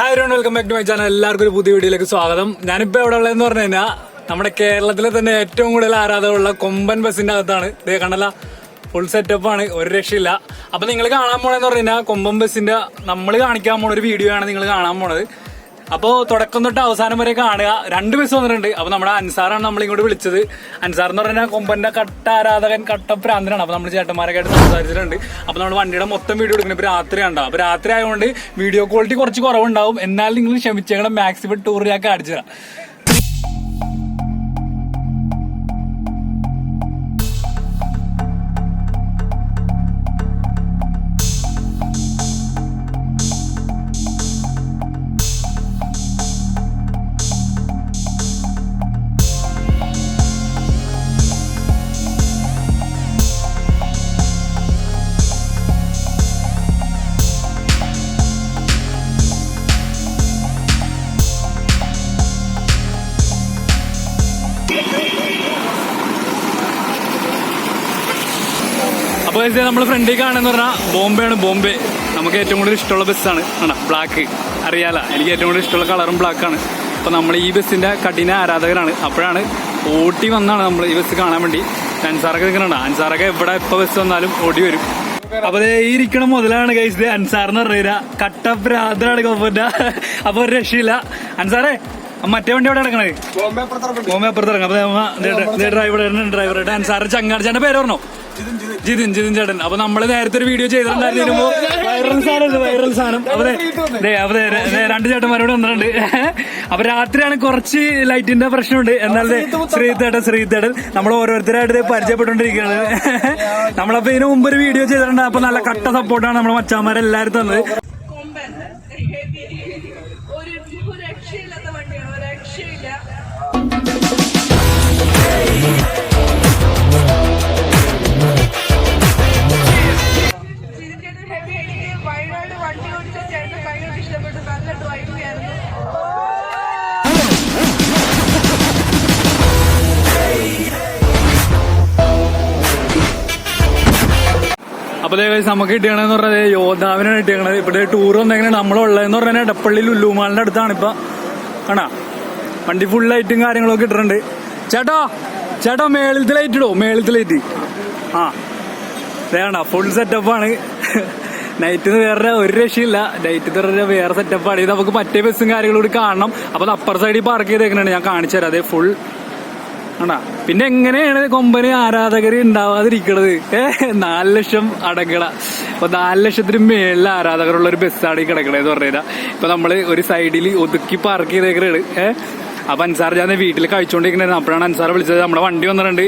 Hi Ron welcome back to my channel എല്ലാവർക്കും ഒരു പുതിയ വീഡിയോയിലേക്ക് സ്വാഗതം. ഞാനിപ്പോ എവിടെ ഉള്ളതെന്ന് പറഞ്ഞു കഴിഞ്ഞാൽ നമ്മുടെ കേരളത്തിലെ തന്നെ ഏറ്റവും കൂടുതൽ ആരാധകരുള്ള കൊമ്പൻ ബസ്സിന്റെ അകത്താണ്. ഇതേ കണ്ടല്ല ഫുൾ സെറ്റപ്പ് ആണ് ഒരു രക്ഷയില്ല. അപ്പൊ നിങ്ങൾ കാണാൻ പോണെന്ന് പറഞ്ഞു കഴിഞ്ഞാൽ കൊമ്പൻ ബസ്സിന്റെ നമ്മൾ കാണിക്കാൻ പോണ ഒരു വീഡിയോ ആണ് നിങ്ങൾ കാണാൻ പോണത്. അപ്പോൾ തുടക്കം തൊട്ട് അവസാനം വരെ കാണുക. രണ്ട് ബസ് വന്നിട്ടുണ്ട്. അപ്പോൾ നമ്മുടെ അൻസാറാണ് നമ്മളിങ്ങോട്ട് വിളിച്ചത്. അൻസാർ എന്ന് പറഞ്ഞാൽ കൊമ്പന്റെ കട്ട ആരാധകൻ കട്ട പ്രാന്തനാണ് അപ്പോൾ നമ്മൾ ചേട്ടന്മാരൊക്കെ ആയിട്ട് സംസാരിച്ചിട്ടുണ്ട്. അപ്പോൾ നമ്മൾ വണ്ടിയുടെ മൊത്തം വീഡിയോ എടുക്കുന്നത് ഇപ്പോൾ രാത്രി ഉണ്ടാവും അപ്പോൾ രാത്രി ആയതുകൊണ്ട് വീഡിയോ ക്വാളിറ്റി കുറച്ച് കുറവുണ്ടാവും. എന്നാൽ നിങ്ങൾ ക്ഷമിച്ചേക്കണം. മാക്സിമം ടൂറിലൊക്കെ അടിച്ചു തരാം അപ്പോൾ നമ്മൾ ഫ്രണ്ടിൽ കാണുന്ന പറഞ്ഞാൽ ബോംബെ ആണ് ബോംബെ നമുക്ക് ഏറ്റവും കൂടുതൽ ഇഷ്ടമുള്ള ബസ്സാണ് ആണ്. ബ്ലാക്ക് അറിയാല? എനിക്ക് ഏറ്റവും കൂടുതൽ ഇഷ്ടമുള്ള കളറും ബ്ലാക്കാണ് അപ്പോൾ നമ്മൾ ഈ ബസ്സിന്റെ കഠിന ആരാധകരാണ്. അപ്പോഴാണ് ഓട്ടി വന്നാണ് നമ്മൾ ഈ ബസ് കാണാൻ വേണ്ടി. അൻസാറൊക്കെ നിൽക്കുന്നുണ്ട്? അൻസാറൊക്കെ എവിടെ എപ്പോൾ ബസ് വന്നാലും ഓടി വരും. അപ്പൊ ഈ ഇരിക്കണ മുതലാണ് കഴിച്ചത് അൻസാർ എന്ന് പറയുക കട്ട ഭ്രാന്തനാണ് കൊമ്പന്റെ അപ്പൊ ഒരു രക്ഷയില്ല. അൻസാറേ മറ്റേ വണ്ടി എവിടെ ഇറങ്ങണത് ബോംബെ അപ്പുറത്ത് ഇറങ്ങും. അപ്പൊ ഡ്രൈവർ ഡ്രൈവർ അൻസാർ ചങ്ങാടിച്ചാന്റെ പേര് പറഞ്ഞോ? ജിതിൻ ജിതിൻ. ചേട്ടൻ. അപ്പൊ നമ്മൾ നേരത്തെ ഒരു വീഡിയോ ചെയ്തിട്ടുണ്ടായിരുന്നു വൈറൽ സാധനം വൈറൽ സാധനം. രണ്ട് ചേട്ടന്മാരോട് വന്നിട്ടുണ്ട്. അപ്പൊ രാത്രിയാണ് കുറച്ച് ലൈറ്റിന്റെ പ്രശ്നമുണ്ട്. എന്നാൽ ശ്രീതേട്ടൻ ശ്രീതേട്ടൻ. നമ്മൾ ഓരോരുത്തരായിട്ട് പരിചയപ്പെട്ടുകൊണ്ടിരിക്കുകയാണ്. നമ്മളപ്പോ ഇതിനു മുമ്പ് ഒരു വീഡിയോ ചെയ്തിട്ടുണ്ട്. അപ്പൊ നല്ല കട്ട സപ്പോർട്ടാണ് നമ്മുടെ മച്ചാന്മാരെല്ലാരും തന്നത് കൊമ്പൻ ഒരു ഒരു രക്ഷയില്ലാത്ത വണ്ടിയാണ് ഒരു രക്ഷയില്ല വയനാട് വണ്ടി ഓടിച്ച നല്ല ആയിരുന്നു അപ്പൊ ദേ നമുക്ക് കിട്ടിയണെന്ന് പറഞ്ഞത് യോദ്ധാവിനാണ് കിട്ടിയത് ഇവിടെ ടൂർ വന്നെങ്ങനെ നമ്മളുള്ളതെന്ന് പറഞ്ഞാൽ ഡപ്പള്ളി ലുല്ലുമാളിന്റെ അടുത്താണ് ഇപ്പൊ. കാണാ. വണ്ടി ഫുൾ ലൈറ്റും കാര്യങ്ങളൊക്കെ ഇട്ടിട്ടുണ്ട്. ചേട്ടാ ചേട്ടാ മേളിലത്തെ ലൈറ്റ് ഇടോ? മേളിലത്തെ ലൈറ്റ് ആ. വേണ്ട ഫുൾ സെറ്റപ്പാണ് നൈറ്റിന് വേറെ ഒരു രക്ഷയില്ല. നൈറ്റ് വേറെ വേറെ സെറ്റപ്പാണ് ഇത് നമുക്ക് മറ്റേ ബസ്സും കാര്യങ്ങളും കൂടി കാണണം. അപ്പൊ അത് അപ്പർ സൈഡിൽ പാർക്ക് ചെയ്തേക്കുന്നുണ്ട് ഞാൻ കാണിച്ചു തരാം. അതെ ഫുൾ ആണോ പിന്നെ എങ്ങനെയാണ് കൊമ്പന് ആരാധകർ ഉണ്ടാവാതിരിക്കണത് ഏഹ് നാല് ലക്ഷം അടക്കള അപ്പൊ നാല് ലക്ഷത്തിന് മേളിൽ ആരാധകരുള്ള ഒരു ബസ്സാണ് ഈ കിടക്കണേന്ന് പറഞ്ഞാൽ ഇപ്പൊ നമ്മൾ ഒരു സൈഡിൽ ഒതുക്കി പാർക്ക് ചെയ്തേക്കണാണ്. ഏ? അപ്പൊ അൻസാർ ഞാൻ വീട്ടിൽ കഴിച്ചുകൊണ്ടിരിക്കണായിരുന്നു അപ്പോഴാണ് അൻസാർ വിളിച്ചത്. നമ്മുടെ വണ്ടി വന്നിട്ടുണ്ട്.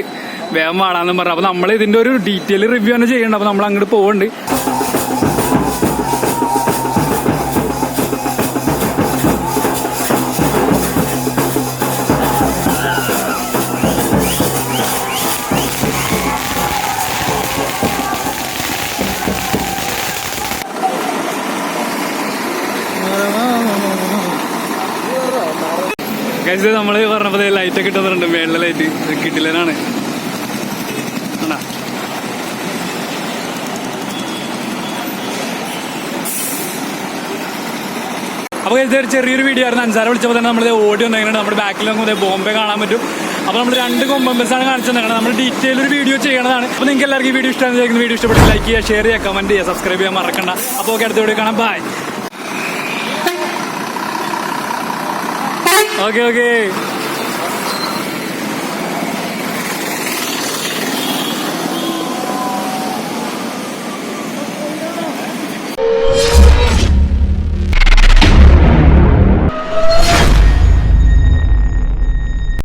വേഗം വാടാന്നും പറഞ്ഞു. അപ്പൊ നമ്മൾ ഇതിന്റെ ഒരു ഡീറ്റെയിൽ റിവ്യൂ തന്നെ ചെയ്യണ്ട അപ്പൊ നമ്മൾ അങ്ങോട്ട് പോകുന്നുണ്ട് കഴിച്ച് നമ്മൾ പറഞ്ഞപ്പോ ലൈറ്റ് ഒക്കെ ഇട്ടുന്നുണ്ട് മേളിലെ ലൈറ്റ് കിട്ടില്ലാണ് ആണോ അപ്പൊ ഇത് ഒരു ചെറിയൊരു വീഡിയോ ആയിരുന്നു. അഞ്ചാറ് വിളിച്ചപ്പോൾ തന്നെ നമ്മൾ ഓടി വന്നേക്കണം നമ്മുടെ ബാക്കിൽ നമുക്ക് ബോംബെ കാണാൻ പറ്റും. അപ്പൊ നമ്മൾ രണ്ട് കൊമ്പൻ ആണ് കാണിച്ചു തന്നേക്കണം നമ്മൾ ഡീറ്റെയിൽ ഒരു വീഡിയോ ചെയ്യണതാണ്. അപ്പൊ നിങ്ങൾക്ക് എല്ലാവർക്കും ഈ വീഡിയോ ഇഷ്ടമാണ് വീഡിയോ ഇഷ്ടപ്പെട്ട് ലൈക്ക് ചെയ്യുക ഷെയർ ചെയ്യുക കമന്റ് ചെയ്യുക സബ്സ്ക്രൈബ് ചെയ്യാൻ മറക്കണ്ട. അപ്പോൾ ഓക്കെ അടുത്ത വീഡിയോ കാണാം. Bye okay okay